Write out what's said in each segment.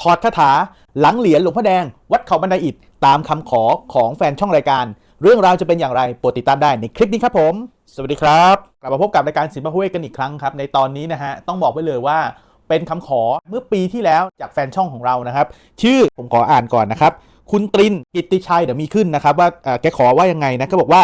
ถอดคาถาหลังเหรียญหลวงพ่อแดง วัดเขาบันไดอิฐตามคำขอของแฟนช่องรายการ เรื่องราวจะเป็นอย่างไรโปรดติดตามได้ในคลิปนี้ครับผม สวัสดีครับ กลับมาพบกับรายการสินพะห้วยกันอีกครั้งครับ ในตอนนี้นะฮะต้องบอกไว้เลยว่า เป็นคำขอเมื่อปีที่แล้วจากแฟนช่องของเรานะครับ ชื่อผมขออ่านก่อนนะครับ คุณตรินกิติชัยเดี๋ยวมีขึ้นนะครับว่าเอ่อแกขอว่ายังไงนะก็บอกว่า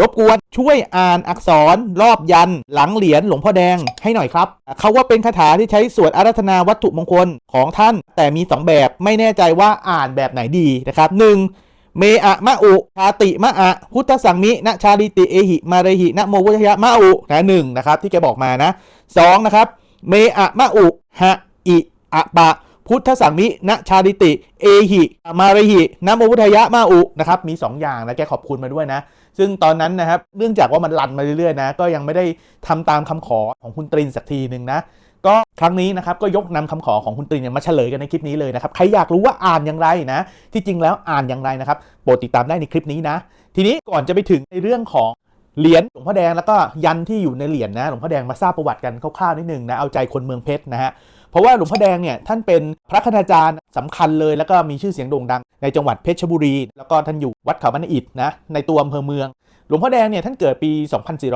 รบกวนช่วยอ่านอักษรรอบยัน หลังเหรียญหลวงพ่อแดงให้หน่อยครับ เขาว่าเป็นคาถาที่ใช้สวดอารัธนาวัตถุมงคลของท่าน แต่มี 2 แบบไม่แน่ใจว่าอ่านแบบไหนดีนะครับ 1. เมอะมะอุ ชาติมะอะพุทธสังมินะชาลิติเอหิ มาเรหินะโมวุทยะมะอุนะหนึ่งนะครับที่แกบอกมานะสองนะครับเมอะมะอุหะอิอะปะพุทธสังมินะชาลิติ เอหิ มาเรหินะโมวุทยะมาอุ นะครับ มี 2 อย่างนะ แกขอบคุณมาด้วยนะ ซึ่งตอนนั้นนะครับเนื่องจากว่ามันรันมาเรื่อยๆนะก็ยังไม่ได้ทำตามคำขอของคุณตรินสักทีหนึ่งนะก็ครั้งนี้นะครับก็ยกนำคำขอของคุณตรินเนี่ยมาเฉลยกันในคลิปนี้เลยนะครับใครอยากรู้ว่าอ่านอย่างไรนะ ที่จริงแล้วอ่านอย่างไรนะครับโปรดติดตามได้ในคลิปนี้นะ ทีนี้ก่อนจะไปถึงในเรื่องของเหรียญหลวงพ่อแดงแล้วก็ยันที่อยู่ในเหรียญนะหลวงพ่อแดงมาทราบประวัติกันคร่าวๆนิดนึงนะเอาใจคนเมืองเพชรนะฮะเพราะว่าหลวงพ่อแดงเนี่ยท่านเป็นพระคณาจารย์สำคัญเลยแล้วก็มีชื่อเสียงโด่งดัง ในจังหวัดเพชรบุรี แล้วก็ท่านอยู่วัดเขาบ้านอิฐนะในตัวอำเภอเมือง หลวงพ่อแดงเนี่ยท่านเกิดปี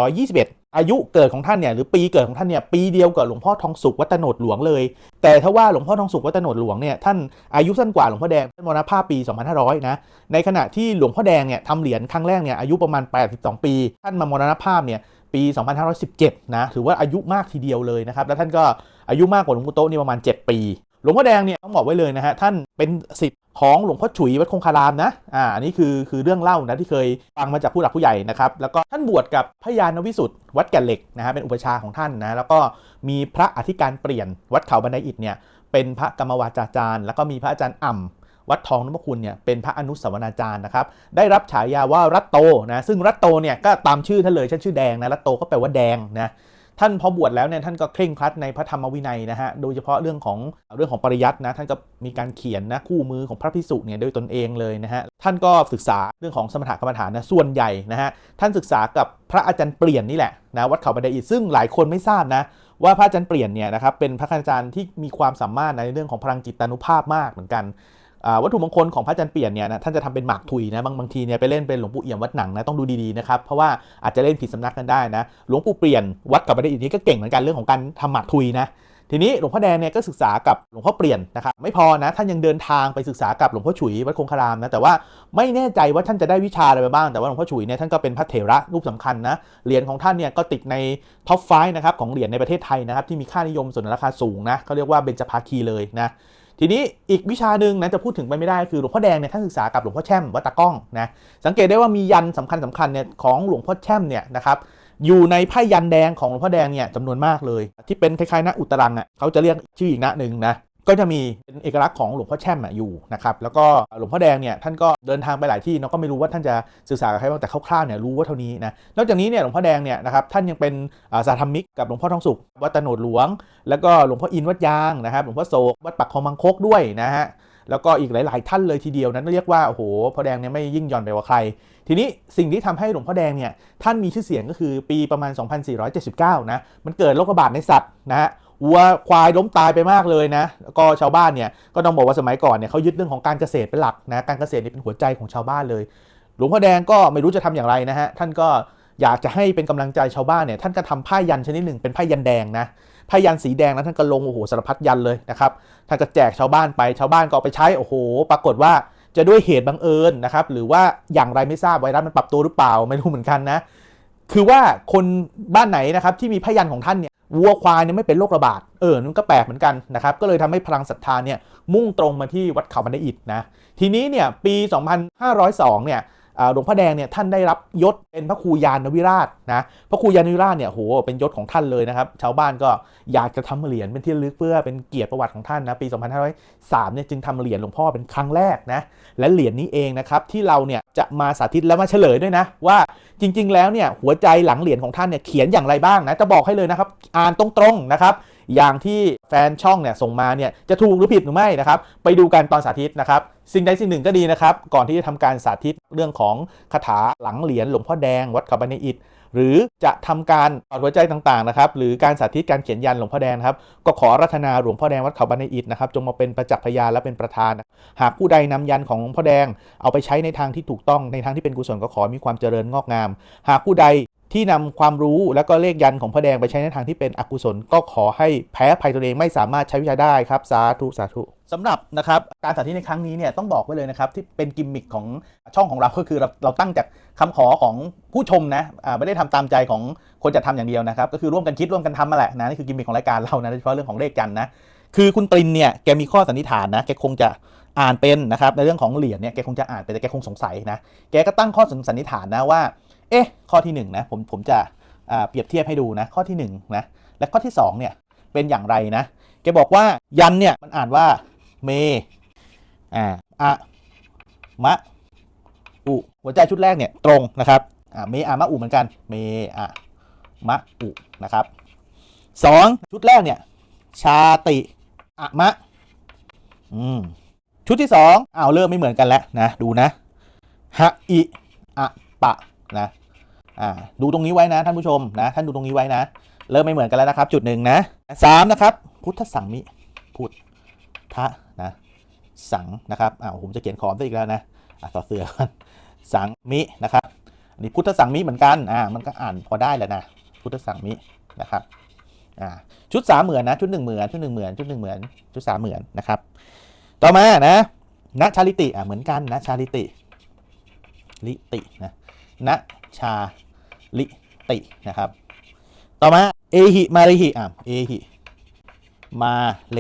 2421 อายุเกิดของท่านเนี่ยหรือปีเกิดของท่านเนี่ยปีเดียวกับหลวงพ่อทองสุขวัตโนดหลวงเลย แต่ถ้าว่าหลวงพ่อทองสุขวัตโนดหลวงเนี่ยท่านอายุสั้นกว่าหลวงพ่อแดงท่านมรณภาพปี 2500 นะในขณะที่หลวงพ่อแดงเนี่ยทำเหรียญครั้งแรกเนี่ยอายุประมาณ 82 ปี ท่านมามรณภาพเนี่ยปี 2517 นะ ถือว่าอายุมากทีเดียวเลยนะครับ แล้วท่านก็อายุมากกว่าหลวงปู่โตนี่ประมาณ 7 ปี หลวงพ่อแดงเนี่ยต้องบอกไว้เลยนะฮะ ท่านเป็นศิษย์ ของหลวงพ่อฉุยวัดคงคารามนะ อ่า อันนี้คือคือเรื่องเล่านะที่เคยฟังมาจากผู้หลักผู้ใหญ่นะครับ แล้วก็ท่านบวชกับพระยานวิสุทธ์วัดแก่เหล็กนะฮะเป็นอุปชาของท่านนะ แล้วก็มีพระอธิการเปลี่ยนวัดเขาบันไดอิฐเนี่ยเป็นพระกรรมวาจาจารย์ แล้วก็มีพระอาจารย์อ่ำวัดทองนพคุณเนี่ยเป็นพระอนุสาวนาจารย์นะครับ ได้รับฉายาว่ารัตโตนะ ซึ่งรัตโตเนี่ยก็ตามชื่อท่านเลยท่านชื่อแดงนะ รัตโตก็แปลว่าแดงนะ ท่านพอบวชแล้วเนี่ยท่านก็เคร่งครัดในพระธรรมวินัยนะฮะโดยเฉพาะเรื่องของเรื่องของปริยัตินะท่านก็มีการเขียนนะคู่มือของพระพิสุเนี่ยโดยตนเองเลยนะฮะท่านก็ศึกษาเรื่องของสมถกรรมฐานนะส่วนใหญ่นะฮะท่านศึกษากับพระอาจารย์เปลี่ยนนี่แหละนะวัดเขาบันไดอิฐซึ่งหลายคนไม่ทราบนะว่าพระอาจารย์เปลี่ยนเนี่ยนะครับเป็นพระอาจารย์ที่มีความสามารถในเรื่องของพลังจิตตานุภาพมากเหมือนกัน วัตถุมงคลของพระอาจารย์เปลี่ยนเนี่ยนะท่านจะทำเป็นหมากทุยนะบางบางทีเนี่ยไปเล่นเป็นหลวงปู่เอี่ยมวัดหนังนะต้องดูดีๆนะครับเพราะว่าอาจจะเล่นผิดสำนักกันได้นะหลวงปู่เปลี่ยนวัดกับบันไดอิฐนี้ก็เก่งเหมือนกันเรื่องของการทำหมากทุยนะทีนี้หลวงพ่อแดงเนี่ยก็ศึกษากับหลวงพ่อเปลี่ยนนะครับไม่พอนะท่านยังเดินทางไปศึกษากับหลวงพ่อฉุยวัดคงคารามนะแต่ว่าไม่แน่ใจว่าท่านจะได้วิชาอะไรไปบ้างแต่ว่าหลวงพ่อฉุยเนี่ยท่านก็เป็นพระเถระรูปสำคัญนะเหรียญของท่านเนี่ยก็ติดในท็อปไฟนะครับของเหรียญในประเทศไทยนะครับที่มีค่านิยมส่วนราคาสูงนะเขาเรียกว่าเบญจภาคีเลยนะ ทีนี้อีกวิชาหนึ่งนะจะพูดถึงไปไม่ได้คือหลวงพ่อแดงเนี่ยท่านศึกษากับหลวงพ่อแช่มวัดตะก้องนะสังเกตได้ว่ามียันสำคัญสำคัญเนี่ยของหลวงพ่อแช่มเนี่ยนะครับอยู่ในไพ่ยันแดงของหลวงพ่อแดงเนี่ยจำนวนมากเลย ที่เป็นคล้ายๆนะอุตรังอะเขาจะเรียกชื่ออีกนะหนึ่งนะ ก็จะมีเป็นเอกลักษณ์ของหลวงพ่อแช่มอะอยู่นะครับแล้วก็หลวงพ่อแดงเนี่ยท่านก็เดินทางไปหลายที่เนาะก็ไม่รู้ว่าท่านจะศึกษากับใครบ้างแต่คร่าวๆเนี่ยรู้ว่าเท่านี้นะนอกจากนี้เนี่ยหลวงพ่อแดงเนี่ยนะครับท่านยังเป็นอ่าสาธรรมิกกับหลวงพ่อทองสุขวัดตะโนดหลวง แล้วก็หลวงพ่ออินวัดยางนะครับหลวงพ่อโศกวัดปักคลองมังคกด้วยนะฮะแล้วก็อีกหลาย ๆ ท่านเลยทีเดียวนั้นเรียกว่าโอ้โหพ่อแดงเนี่ยไม่ยิ่งหย่อนไปกว่าใคร ทีนี้สิ่งที่ทำให้หลวงพ่อแดงเนี่ยท่านมีชื่อเสียงก็คือปีประมาณ 2479 นะมันเกิดโรคระบาดในสัตว์นะฮะ วัวควายล้มตายไปมากเลยนะแล้วก็ชาวบ้านเนี่ยก็ต้องบอกว่าสมัยก่อนเนี่ยเขายึดเรื่องของการเกษตรเป็นหลักนะการเกษตรนี่เป็นหัวใจของชาวบ้านเลย หลวงพ่อแดงก็ไม่รู้จะทำอย่างไรนะฮะท่านก็อยากจะให้เป็นกำลังใจชาวบ้านเนี่ยท่านก็ทำผ้ายันชนิดหนึ่งเป็นผ้ายันแดงนะผ้ายันสีแดงแล้วท่านก็ลงโอ้โหสารพัดยันเลยนะครับท่านก็แจกชาวบ้านไปชาวบ้านก็เอาไปใช้โอ้โห ปรากฏว่าจะด้วยเหตุบังเอิญนะครับหรือว่าอย่างไรไม่ทราบไวรัสมันปรับตัวหรือเปล่าไม่รู้เหมือนกันนะคือว่าคนบ้านไหนนะครับที่มีพยันของท่านเนี่ย วัวควายเนี่ยไม่เป็นโรคระบาด เออนั่นก็แปลกเหมือนกันนะครับ ก็เลยทำให้พลังศรัทธาเนี่ยมุ่งตรงมาที่วัดเขาบันไดอิฐนะ ทีนี้เนี่ยปี 2502 เนี่ยอ่า หลวงพ่อแดงเนี่ยท่านได้รับยศเป็นพระครูยานวิราชนะพระครูยานวิราชเนี่ยโหเป็นยศของท่านเลยนะครับ ชาวบ้านก็อยากจะทำเหรียญเป็นที่ลึกเพื่อเป็นเกียรติประวัติของท่านนะปี 2503เนี่ยจึงทำเหรียญหลวงพ่อเป็นครั้งแรกนะและเหรียญนี้เองนะครับที่เราเนี่ยจะมาสาธิตและมาเฉลยด้วยนะ ว่าจริง ๆ แล้วเนี่ยหัวใจหลังเหรียญของท่านเนี่ยเขียนอย่างไรบ้างนะจะบอกให้เลยนะครับ อ่านตรงๆนะครับ อย่างที่แฟนช่องเนี่ยส่งมาเนี่ยจะถูกหรือผิดหรือไม่นะครับ ไปดูกันตอนสาธิตนะครับ สิ่งใดสิ่งหนึ่งก็ดีนะครับ ก่อนที่จะทำการสาธิตเรื่องของคาถาหลังเหรียญหลวงพ่อแดงวัดเขาบันไดอิฐหรือจะทำการถอดหัวใจต่างๆนะครับ หรือการสาธิตการเขียนยันหลวงพ่อแดงครับ ก็ขอรัตนาหลวงพ่อแดงวัดเขาบันไดอิฐนะครับ จงมาเป็นประจักษ์พยานและเป็นประธาน หากผู้ใดนำยันของหลวงพ่อแดงเอาไปใช้ในทางที่ถูกต้องในทางที่เป็นกุศลก็ขอมีความเจริญงอกงาม หากผู้ใด ที่นำความรู้แล้วก็เลขยันของพ่อแดงไปใช้ในทางที่เป็นอกุศล ก็ขอให้แพ้ภัยตัวเองไม่สามารถใช้วิชาได้ครับสาธุสาธุสำหรับนะครับการสาธิตในครั้งนี้เนี่ยต้องบอกไว้เลยนะครับที่เป็นกิมมิคของช่องของเราก็คือเราเราตั้งจากคำขอของผู้ชมนะอ่าไม่ได้ทำตามใจของคนจะทำอย่างเดียวนะครับก็คือร่วมกันคิดร่วมกันทำมาแหละนะนี่คือกิมมิคของรายการเรานะโดยเฉพาะเรื่องของเลขยันนะคือคุณตรินเนี่ยแกมีข้อสันนิษฐานนะแกคงจะอ่านเป็นนะครับในเรื่องของเหรียญเนี่ยแกคงจะอ่านเป็นแต่แกคงสงสัยนะแกก็ตั้งข้อสันนิษฐานนะว่า เอ๊ะ ข้อที่1นะผมผมจะเปรียบเทียบให้ดูนะ ข้อที่1นะและข้อที่2เนี่ยเป็นอย่างไรนะแกบอกว่ายันเนี่ยมันอ่านว่าเมอ่าอะมะอุหัวใจชุดแรกเนี่ยตรงนะครับอ่าเมอะมะอุเหมือนกันเมอะมะอุนะครับสองชุดแรกเนี่ยชาติอะมะอืมชุดที่สองอ้าวเริ่มไม่เหมือนกันแล้วนะดูนะฮะอิอะปะนะ ดูตรงนี้ไว้นะท่านผู้ชมนะท่านดูตรงนี้ไว้นะ เริ่มไม่เหมือนกันแล้วนะครับ จุดหนึ่งนะสามนะครับ พุทธสังมิพุทธะนะสังนะครับอ่าผมจะเขียนขอมซะอีกแล้วนะอ่าต่อเสือก่อนสังมินะครับอันนี้พุทธสังมิเหมือนกันอ่ามันก็อ่านพอได้แหละนะพุทธสังมินะครับอ่าชุดสามเหมือนนะชุดหนึ่งเหมือนชุดหนึ่งเหมือนชุดหนึ่งเหมือนชุดสามเหมือนนะครับ ต่อมานะณชาลิติอ่าเหมือนกันนะชาลิติลิตินะณชา ลิตินะครับ ต่อมาเอหิมาเลหิอะเอหิมาเล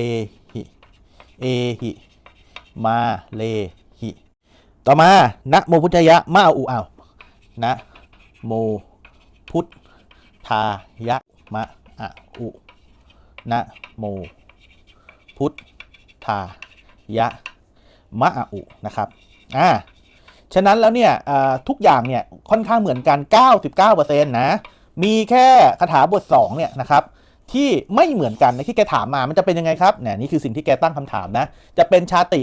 หิเอหิมาเลหิต่อมานะโมพุทธยะมาอุอ้าวนะโมพุทธายะมะอะอุนะโมพุทธายะมะอะอุนะครับอ่า ฉะนั้นแล้วเนี่ยทุกอย่างเนี่ยค่อนข้างเหมือนกัน 99%นะมีแค่คาถาบท2เนี่ยนะครับที่ไม่เหมือนกันในที่แกถามมามันจะเป็นยังไงครับเนี่ยนี่คือสิ่งที่แกตั้งคำถามนะจะเป็นชาติ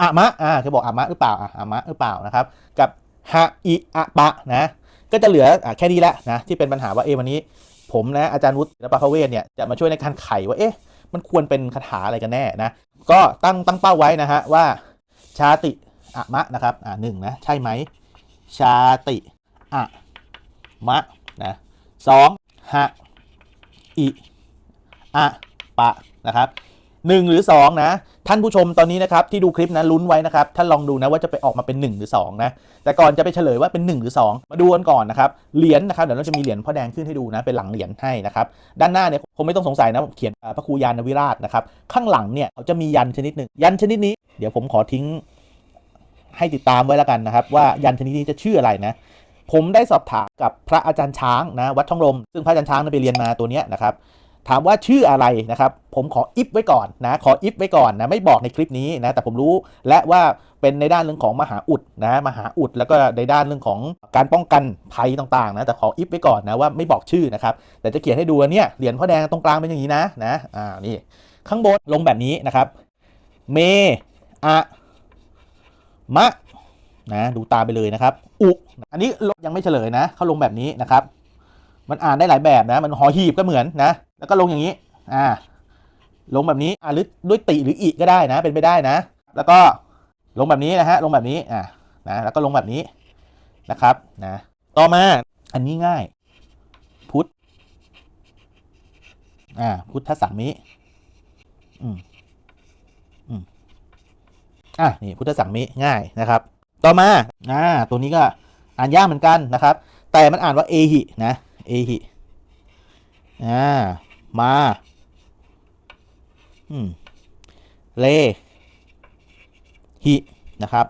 อะมะอ่าแกบอกอะมะหรือเปล่าอะอะมะหรือเปล่านะครับกับฮะอิอะปะนะก็จะเหลืออแค่นี้แหละนะที่เป็นปัญหาว่าเอวันนี้ ผมนะอาจารย์วุฒิและปาพเวศเนี่ยจะมาช่วยในการไขว่าเอ๊ะมันควรเป็นคาถาอะไรกันแน่นะก็ตั้งตั้งเป้าไว้นะฮะว่าชาติ อะมะนะครับอ่าหนึ่งนะใช่ไหมชาติอะมะนะสองหะอิอะปะนะครับหนึ่งหรือสองนะท่านผู้ชมตอนนี้นะครับที่ดูคลิปนะลุ้นไว้นะครับท่านลองดูนะว่าจะไปออกมาเป็น 1 หรือ2นะแต่ก่อนจะไปเฉลยว่าเป็น 1 หรือ 2 มาดูกันก่อนนะครับเหรียญนะครับเดี๋ยวเราจะมีเหรียญพ่อแดงขึ้นให้ดูนะเป็นหลังเหรียญให้นะครับด้านหน้าเนี่ยคงไม่ต้องสงสัยนะเขียนพระครูยานวิราชนะครับข้างหลังเนี่ยเขาจะมียันชนิดหนึ่งยันชนิดนี้เดี๋ยวผมขอทิ้ง ให้ติดตามไว้แล้วกันนะครับ ว่ายันชนิดนี้จะชื่ออะไรนะผมได้สอบถามกับพระอาจารย์ช้างนะวัดช่องลม ซึ่งพระอาจารย์ช้างนั้นไปเรียนมาตัวเนี้ยนะครับถามว่าชื่ออะไรนะครับ ผมขออิฟไว้ก่อนนะขออิฟไว้ก่อนนะไม่บอกในคลิปนี้นะแต่ผมรู้และว่าเป็นในด้านเรื่องของมหาอุดนะมหาอุดแล้วก็ในด้านเรื่องของการป้องกันภัยต่างๆนะแต่ขออิฟไว้ก่อนนะว่าไม่บอกชื่อนะครับแต่จะเขียนให้ดูเนี่ยเหรียญพ่อแดงตรงกลางเป็นอย่างนี้นะนะอ่านี่ข้างบนลงแบบนี้นะครับ เมอะ มะนะดูตามไปเลยนะครับอุอันนี้ยังไม่เฉลยนะเขาลงแบบนี้นะครับ มันอ่านได้หลายแบบนะ มันหอหีบก็เหมือนนะ แล้วก็ลงอย่างนี้อ่าลงแบบนี้อ่าหรือด้วยติหรืออีก็ได้นะ เป็นไปได้นะ แล้วก็ลงแบบนี้นะฮะลงแบบนี้อ่านะแล้วก็ลงแบบนี้นะครับนะต่อมาอันนี้ง่าย พุทธอ่าพุทธสังมิอืม อะนี่พุทธสังมิง่ายนะครับ ต่อมาอ่าตัวนี้ก็อ่านยากเหมือนกันนะครับ แต่มันอ่านว่าเอหินะเอหิอ่ามาอืมเลหินะครับ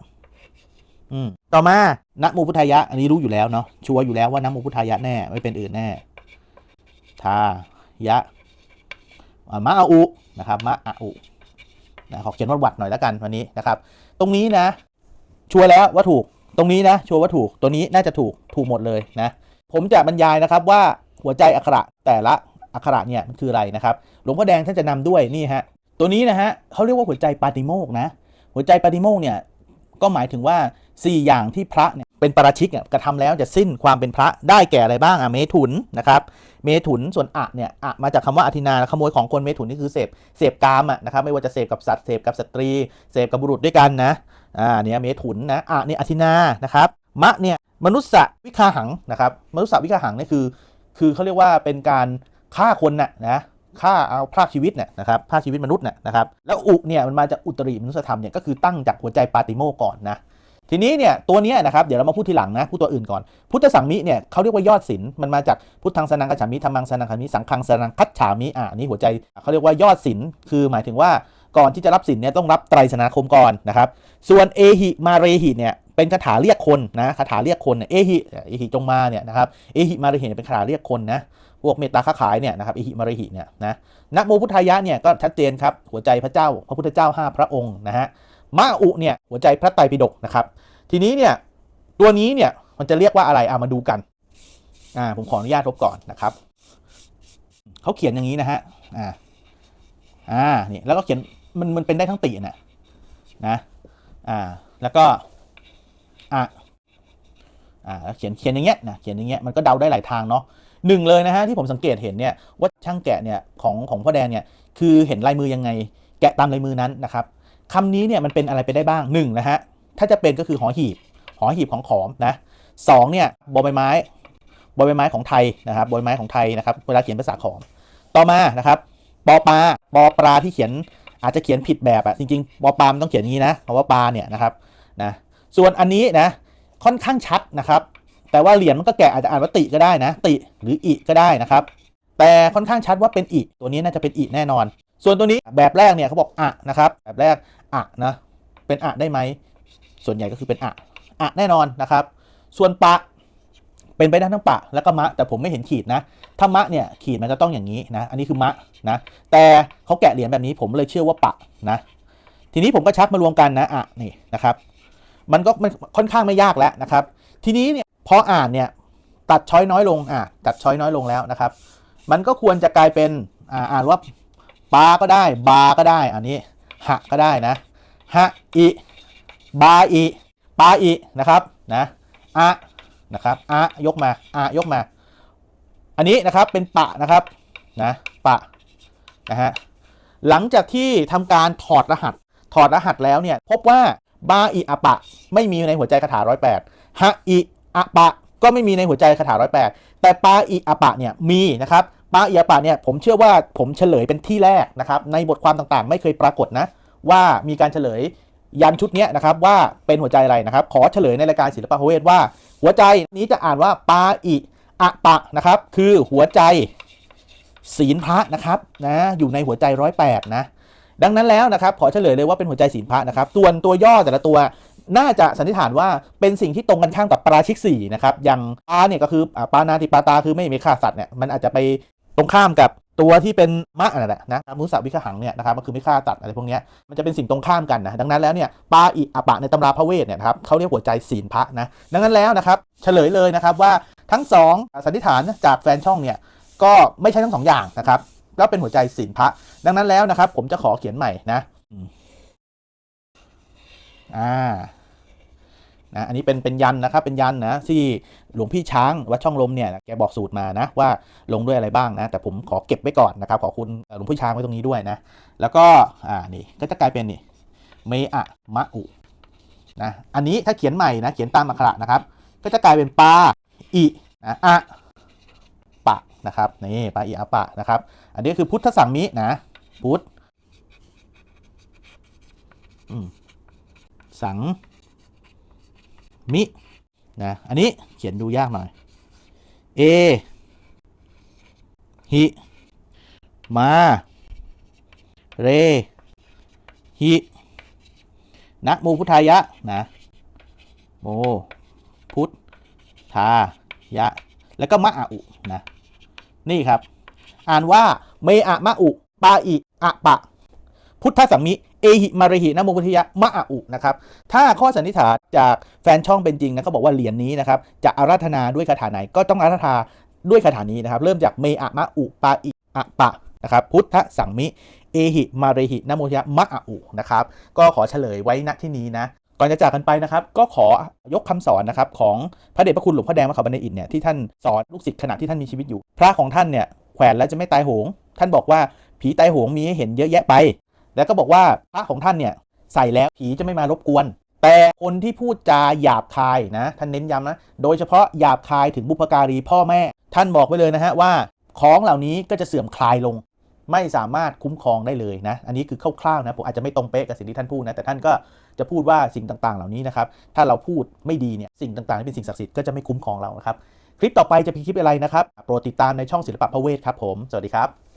อืมต่อมานะโมพุทธายะ อันนี้รู้อยู่แล้วเนาะชัวร์อยู่แล้วว่านะโมพุทธายะแน่ไม่เป็นอื่นแน่ทายะอ่ามะอาอุนะครับมะอาอุ นะขอเขียนวัดวัดหน่อยแล้วกันวันนี้นะครับ ตรงนี้นะ ชัวร์แล้วว่าถูก ตรงนี้นะ ชัวร์ว่าถูก ตัวนี้น่าจะถูก ถูกหมดเลยนะ ผมจะบรรยายนะครับว่าหัวใจอักขระแต่ละอักขระเนี่ยมันคืออะไรนะครับ หลวงพ่อแดงท่านจะนำด้วยนี่ฮะ ตัวนี้นะฮะเขาเรียกว่าหัวใจปาติโมกนะ หัวใจปาติโมกเนี่ย ก็หมายถึงว่า 4 อย่างที่พระเนี่ย เป็นปราชิกเนี่ยกระทำแล้วจะสิ้นความเป็นพระได้แก่อะไรบ้างอะเมถุนนะครับเมถุนส่วนอะเนี่ยอะมาจากคำว่าอธินาขโมยของคนเมถุนนี่คือเสพเสพกามอะนะครับไม่ว่าจะเสพกับสัตว์เสพกับสตรีเสพกับบุรุษด้วยกันนะอ่าเนี่ยเมถุนนะอะเนี่ยอธินานะครับมะเนี่ยมนุษย์วิคาหังนะครับมนุษย์วิคาหังนี่คือคือเขาเรียกว่าเป็นการฆ่าคนน่ะนะฆ่าเอาพรากชีวิตเนี่ยนะครับพรากชีวิตมนุษย์น่ะนะครับแล้วอุเนี่ยมันมาจากอุตริมนุษยธรรมเนี่ยก็คือตั้งจากหัวใจปาติโมก่อนนะ ทีนี้เนี่ยตัวนี้นะครับเดี๋ยวเรามาพูดทีหลังนะพูดตัวอื่นก่อน พุทธสังมิเนี่ยเขาเรียกว่ายอดศีลมันมาจากพุทธังสนังกัจฉามิธรรมังสนังกัจฉามิสังฆังสนังคัจฉามิอ่านี่หัวใจเขาเรียกว่ายอดศีลคือหมายถึงว่าก่อนที่จะรับศีลเนี่ยต้องรับไตรสนาคมก่อนนะครับส่วนเอหิมาเรหิเนี่ยเป็นคาถาเรียกคนนะคาถาเรียกคนเอหิเอหิจงมาเนี่ยนะครับเอหิมาเรหิเป็นคาถาเรียกคนนะพวกเมตตาค้าขายเนี่ยนะครับเอหิมาเรหิเนี่ยนะนะโมพุทธายะเนี่ยก็ชัดเจนครับหัวใจพระเจ้า พระพุทธเจ้าห้าพระองค์นะฮะ มาอุเนี่ยหัวใจพระไตรปิฎกนะครับ ทีนี้เนี่ยตัวนี้เนี่ยมันจะเรียกว่าอะไรเอามาดูกันอ่าผมขออนุญาตทบก่อนนะครับเขาเขียนอย่างนี้นะฮะอ่าอ่านี่แล้วก็เขียนมันมันเป็นได้ทั้งตินะนะอ่าแล้วก็อะอ่าแล้วเขียนเขียนอย่างเงี้ยนะเขียนอย่างเงี้ยมันก็เดาได้หลายทางเนาะหนึ่งเลยนะฮะที่ผมสังเกตเห็นเนี่ยว่าช่างแกะเนี่ยของของพ่อแดงเนี่ยคือเห็นลายมือยังไง แกะตามลายมือนั้นนะครับ คำนี้เนี่ยมันเป็นอะไรไปได้บ้างหนึ่งนะฮะถ้าจะเป็นก็คือหอหีบหอหีบของขอมนะสองเนี่ยบอใบไม้บอใบไม้ของไทยนะครับบอใบไม้ของไทยนะครับเวลาเขียนภาษาขอม ต่อมานะครับปอปลาปอปลาที่เขียนอาจจะเขียนผิดแบบอะจริงๆปอปลามันต้องเขียนอย่างนี้นะคำว่าปลาเนี่ยนะครับนะส่วนอันนี้นะค่อนข้างชัดนะครับ แต่ว่าเหรียญมันก็แกะอาจจะอ่านว่าติก็ได้นะ ติหรืออิก็ได้นะครับ แต่ค่อนข้างชัดว่าเป็นอิตัวนี้น่าจะเป็นอิแน่นอน ส่วนตัวนี้แบบแรกเนี่ยเขาบอกอะนะครับ แบบแรกอะนะเป็นอะได้ไหม ส่วนใหญ่ก็คือเป็นอะอะแน่นอนนะครับ ส่วนปะเป็นไปได้ทั้งปะแล้วก็มะ แต่ผมไม่เห็นขีดนะ ถ้ามะเนี่ยขีดมันจะต้องอย่างนี้นะ อันนี้คือมะนะ แต่เขาแกะเหรียญแบบนี้ผมเลยเชื่อว่าปะนะ ทีนี้ผมก็ชักมารวมกันนะอะนี่นะครับ มันก็ไม่ค่อนข้างไม่ยากแล้วนะครับ ทีนี้เนี่ยพออ่านเนี่ยตัดช้อยน้อยลงอะตัดช้อยน้อยลงแล้วนะครับ มันก็ควรจะกลายเป็นอ่าอ่านว่า ปาก็ได้ บาก็ได้ อันนี้ หะก็ได้นะหะอิบาอีปาอีนะครับนะอะนะครับอะยกมาอะยกมา อันนี้นะครับเป็นปะนะครับนะปะนะฮะหลังจากที่ทำการถอดรหัส ถอดรหัสแล้วเนี่ยพบว่าบาอีอะปะ ไม่มีในหัวใจคาถาร้อยแปดฮะอีอะปะก็ไม่มีในหัวใจคาถาร้อยแปดแต่ปาอีอะปะเนี่ยมีนะครับ ปาอีอปะเนี่ยผมเชื่อว่าผมเฉลยเป็นที่แรกนะครับในบทความต่างๆ ไม่เคยปรากฏนะว่ามีการเฉลยยันชุดนี้นะครับว่าเป็นหัวใจอะไรนะครับ ขอเฉลยในรายการศิลปะพระเวทว่า หัวใจนี้จะอ่านว่าปาอิอะปะนะครับคือหัวใจศีลพระนะครับนะอยู่ในหัวใจร้อยแปดนะดังนั้นแล้วนะครับขอเฉลยเลยว่าเป็นหัวใจศีลพระนะครับส่วนตัวย่อแต่ละตัวน่าจะสันนิษฐานว่าเป็นสิ่งที่ตรงกันข้ามกับปราชิกสี่นะครับอย่างปาเนี่ยก็คืออ่าปานาติปาตาคือไม่มีฆ่าสัตว์เนี่ยมันอาจจะไป ตรงข้ามกับตัวที่เป็นมะนั่นแหละนะมุสาวิคหังเนี่ยนะครับก็คือไม่ฆ่าสัตว์อะไรพวกนี้มันจะเป็นสิ่งตรงข้ามกันนะดังนั้นแล้วเนี่ยปาอิอะปะในตำราพระเวทเนี่ยนะครับเขาเรียกหัวใจศีลพระนะดังนั้นแล้วนะครับเฉลยเลยนะครับว่าทั้งสองสันนิษฐานจากแฟนช่องเนี่ยก็ไม่ใช่ทั้งสองอย่างนะครับก็เป็นหัวใจศีลพระ ดังนั้นแล้วนะครับ ผมจะขอเขียนใหม่นะอ่า นะอันนี้เป็นเป็นยันนะครับเป็นยันนะที่หลวงพี่ช้างวัดช่องลมเนี่ยแกบอกสูตรมานะว่าลงด้วยอะไรบ้างนะแต่ผมขอเก็บไว้ก่อนนะครับขอคุณหลวงพี่ช้างไว้ตรงนี้ด้วยนะแล้วก็อ่านี่ก็จะกลายเป็นนี่เมอะมะอุนะอันนี้ถ้าเขียนใหม่นะเขียนตามอักขระนะครับ ก็จะกลายเป็นปาอินะอะปะนะครับนี่ปาอิอะปะนะครับ อันนี้คือพุทธสังมินะพุทธสัง มินะอันนี้เขียนดูยากหน่อย เอหิมาเรหินะโมพุทธายะนะโมพุทธายะ แล้วก็มะอะอุนะนี่ครับ อ่านว่าเมอะมะอุปาอิอะปะ พุทธสัมมิ เอหิมาริหินะโมพุทธยะมะอะอุนะครับ ถ้าข้อสันนิษฐานจากแฟนช่องเป็นจริงนะเขาบอกว่าเหรียญนี้นะครับ จะอาราธนาด้วยคาถาไหนก็ต้องอาราธนาด้วยคาถานี้นะครับ เริ่มจากเมอะมะอุปาอิอะปะนะครับพุทธสังมิ เอหิมาเรหินะโมทยะมะอะอุนะครับก็ขอเฉลยไว้ณที่นี้นะก่อนจะจากกันไปนะครับก็ขอยกคำสอนนะครับของพระเดชพระคุณหลวงพ่อแดงวัดเขาบันไดอิฐเนี่ยที่ท่านสอนลูกศิษย์ขณะที่ท่านมีชีวิตอยู่ พระของท่านเนี่ยแขวนแล้วจะไม่ตายโหง ท่านบอกว่าผีตายโหงมีให้เห็นเยอะแยะไป แล้วก็บอกว่าพระของท่านเนี่ยใส่แล้วผีจะไม่มารบกวน แต่คนที่พูดจาหยาบคายนะท่านเน้นย้ำนะ โดยเฉพาะหยาบคายถึงบุพการีพ่อแม่ ท่านบอกไว้เลยนะฮะว่าของเหล่านี้ก็จะเสื่อมคลายลง ไม่สามารถคุ้มครองได้เลยนะ อันนี้คือคร่าวๆนะผมอาจจะไม่ตรงเป๊ะกับสิ่งที่ท่านพูดนะแต่ท่านก็จะพูดว่าสิ่งต่างๆ เหล่านี้นะครับถ้าเราพูดไม่ดีเนี่ยสิ่งต่างๆที่เป็นสิ่งศักดิ์สิทธิ์ก็จะไม่คุ้มครองเรานะครับคลิปต่อไปจะเป็นคลิปอะไรนะครับโปรดติดตามในช่องศิลปะพระเวทครับผมสวัสดีครับ